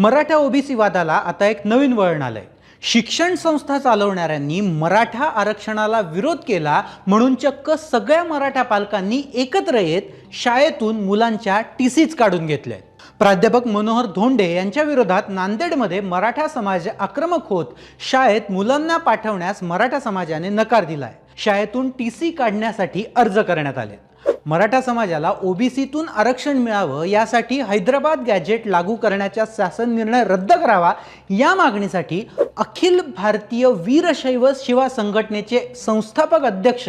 Maratha OBC वादाला आता एक नवीन वळण आलंय. शिक्षण संस्था चालवणाऱ्यांनी मराठा आरक्षणाला विरोध केला म्हणून चक्क सगळ्या मराठा पालकांनी एकत्र येत शाळेतून मुलांच्या टी सीच काढून घेतल्या प्राध्यापक मनोहर धोंडे यांच्या विरोधात नांदेडमध्ये मराठा समाज आक्रमक होत शाळेत मुलांना पाठवण्यास मराठा समाजाने नकार दिलाय. शाळेतून टी सी काढण्यासाठी अर्ज करण्यात आले मराठा समाजाला ओबीसीतून आरक्षण मिळावं यासाठी हैदराबाद गॅजेट लागू करण्याचा शासन निर्णय रद्द करावा या मागणीसाठी अखिल भारतीय वीरशैव शिवा संघटनेचे संस्थापक अध्यक्ष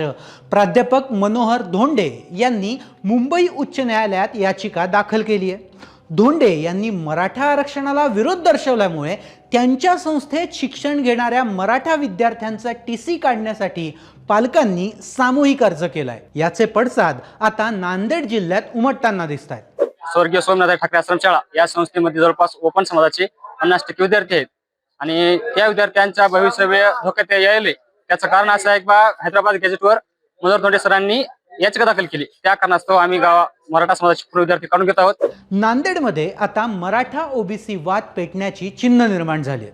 प्राध्यापक मनोहर धोंडे यांनी मुंबई उच्च न्यायालयात याचिका दाखल केली आहे. धोंडे यांनी मराठा आरक्षणाला विरोध दर्शवल्यामुळे त्यांच्या संस्थेत शिक्षण घेणाऱ्या मराठा विद्यार्थ्यांचा टी सी काढण्यासाठी पालकांनी सामूहिक अर्ज केलाय. याचे पडसाद आता नांदेड जिल्ह्यात उमटताना दिसत आहेत स्वर्गीय सोमनाथ ठाकरे आश्रमशाळा या संस्थेमध्ये जवळपास ओपन समाजाचे पन्नास टक्के विद्यार्थी आहेत. आणि त्या विद्यार्थ्यांच्या भविष्य धोक्यात यायले. त्याचं कारण असं आहे की बा हैदराबाद गॅजेटवर मनोहर धोंडे सरांनी याचिका दाखल केली. त्या कारणास्तव आम्ही गावा मराठा समाजाचे पूर्ण विद्यार्थी काढून घेत आहोत. नांदेडमध्ये आता मराठा ओबीसी वाद पेटण्याची चिन्ह निर्माण झाली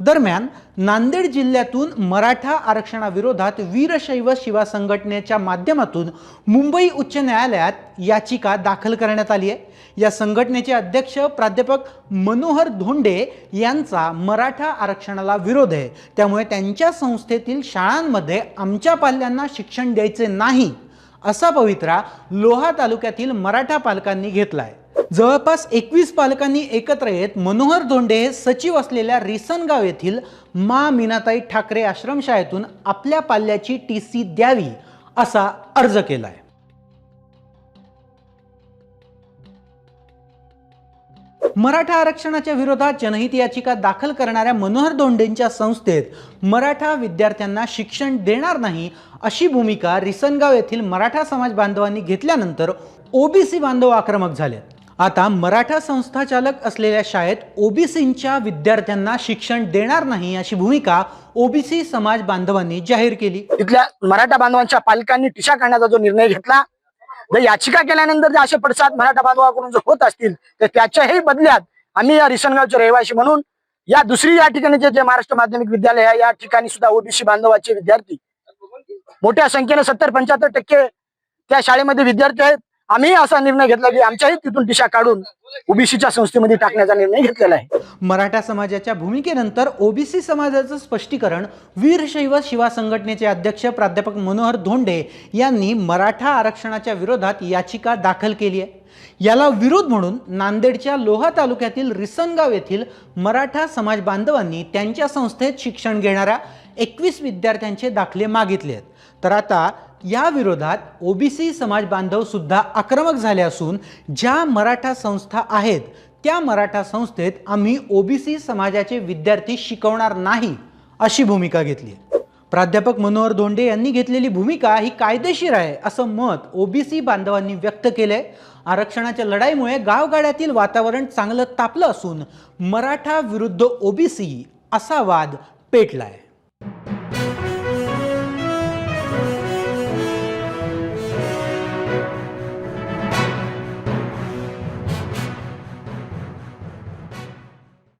दरम्यान नांदेड जिल्ह्यातून मराठा आरक्षणाविरोधात वीरशैव शिवा संघटनेच्या माध्यमातून मुंबई उच्च न्यायालयात याचिका दाखल करण्यात आली आहे. या संघटनेचे अध्यक्ष प्राध्यापक मनोहर धोंडे यांचा मराठा आरक्षणाला विरोध आहे. त्यामुळे त्यांच्या संस्थेतील शाळांमध्ये आमच्या पाल्यांना शिक्षण द्यायचे नाही. असा पवित्रा लोहा तालुक्यातील मराठा पालकांनी घेतलाय. जवळपास एकवीस पालकांनी एकत्र येत मनोहर धोंडे हे सचिव असलेल्या रिसनगाव येथील मा मीनाताई ठाकरे आश्रमशाळेतून आपल्या पाल्याची टी सी द्यावी असा अर्ज केलाय. मराठा आरक्षणाच्या विरोधात जनहित याचिका दाखल करणाऱ्या मनोहर धोंडेंच्या संस्थेत मराठा विद्यार्थ्यांना शिक्षण देणार नाही अशी भूमिका रिसनगाव येथील मराठा समाज बांधवांनी घेतल्यानंतर ओबीसी बांधव आक्रमक झाले. आता मराठा संस्थाचालक असलेल्या शाळेत ओबीसींच्या विद्यार्थ्यांना शिक्षण देणार नाही अशी भूमिका ओबीसी समाज बांधवांनी जाहीर केली. तिथल्या मराठा बांधवांच्या पालकांनी टिशा करण्याचा जो निर्णय घेतला जर याचिका केल्यानंतर जर असे पडसाद मराठा बांधवाकडून जर होत असतील तर त्याच्याही बदल्यात आम्ही या रिसनगावचे रहिवासी म्हणून या दुसरी या ठिकाणी जे जे महाराष्ट्र माध्यमिक विद्यालय आहे या ठिकाणी सुद्धा ओबीसी बांधवाचे विद्यार्थी. मोठ्या संख्येने सत्तर पंच्याहत्तर टक्के त्या शाळेमध्ये विद्यार्थी आहेत. आम्ही असा निर्णय घेतला की आमच्याही तिथून दिशा काढून ओबीसीच्या संस्थेमध्ये टाकण्याचा निर्णय घेतलेला आहे. मराठा समाजाच्या भूमिकेनंतर ओबीसी समाजाचं स्पष्टीकरण वीरशैव शिवा संघटनेचे अध्यक्ष प्राध्यापक मनोहर धोंडे यांनी मराठा आरक्षणाच्या विरोधात याचिका दाखल केली आहे. याला विरोध म्हणून नांदेडच्या लोहा तालुक्यातील रिसनगाव येथील मराठा समाज बांधवांनी त्यांच्या संस्थेत शिक्षण घेणाऱ्या एकवीस विद्यार्थ्यांचे दाखले मागितले आहेत. तर आता या विरोधात ओबीसी समाज बांधव सुद्धा आक्रमक झाले असून ज्या मराठा संस्था आहेत त्या मराठा संस्थेत आम्ही ओबीसी समाजाचे विद्यार्थी शिकवणार नाही अशी भूमिका घेतली आहे. प्राध्यापक मनोहर धोंडे यांनी घेतलेली भूमिका ही कायदेशीर आहे असं मत ओबीसी बांधवांनी व्यक्त केलंय. आरक्षणाच्या लढाईमुळे गावगाड्यातील वातावरण चांगलं तापलं असून मराठा विरुद्ध ओबीसी असा वाद पेटलाय.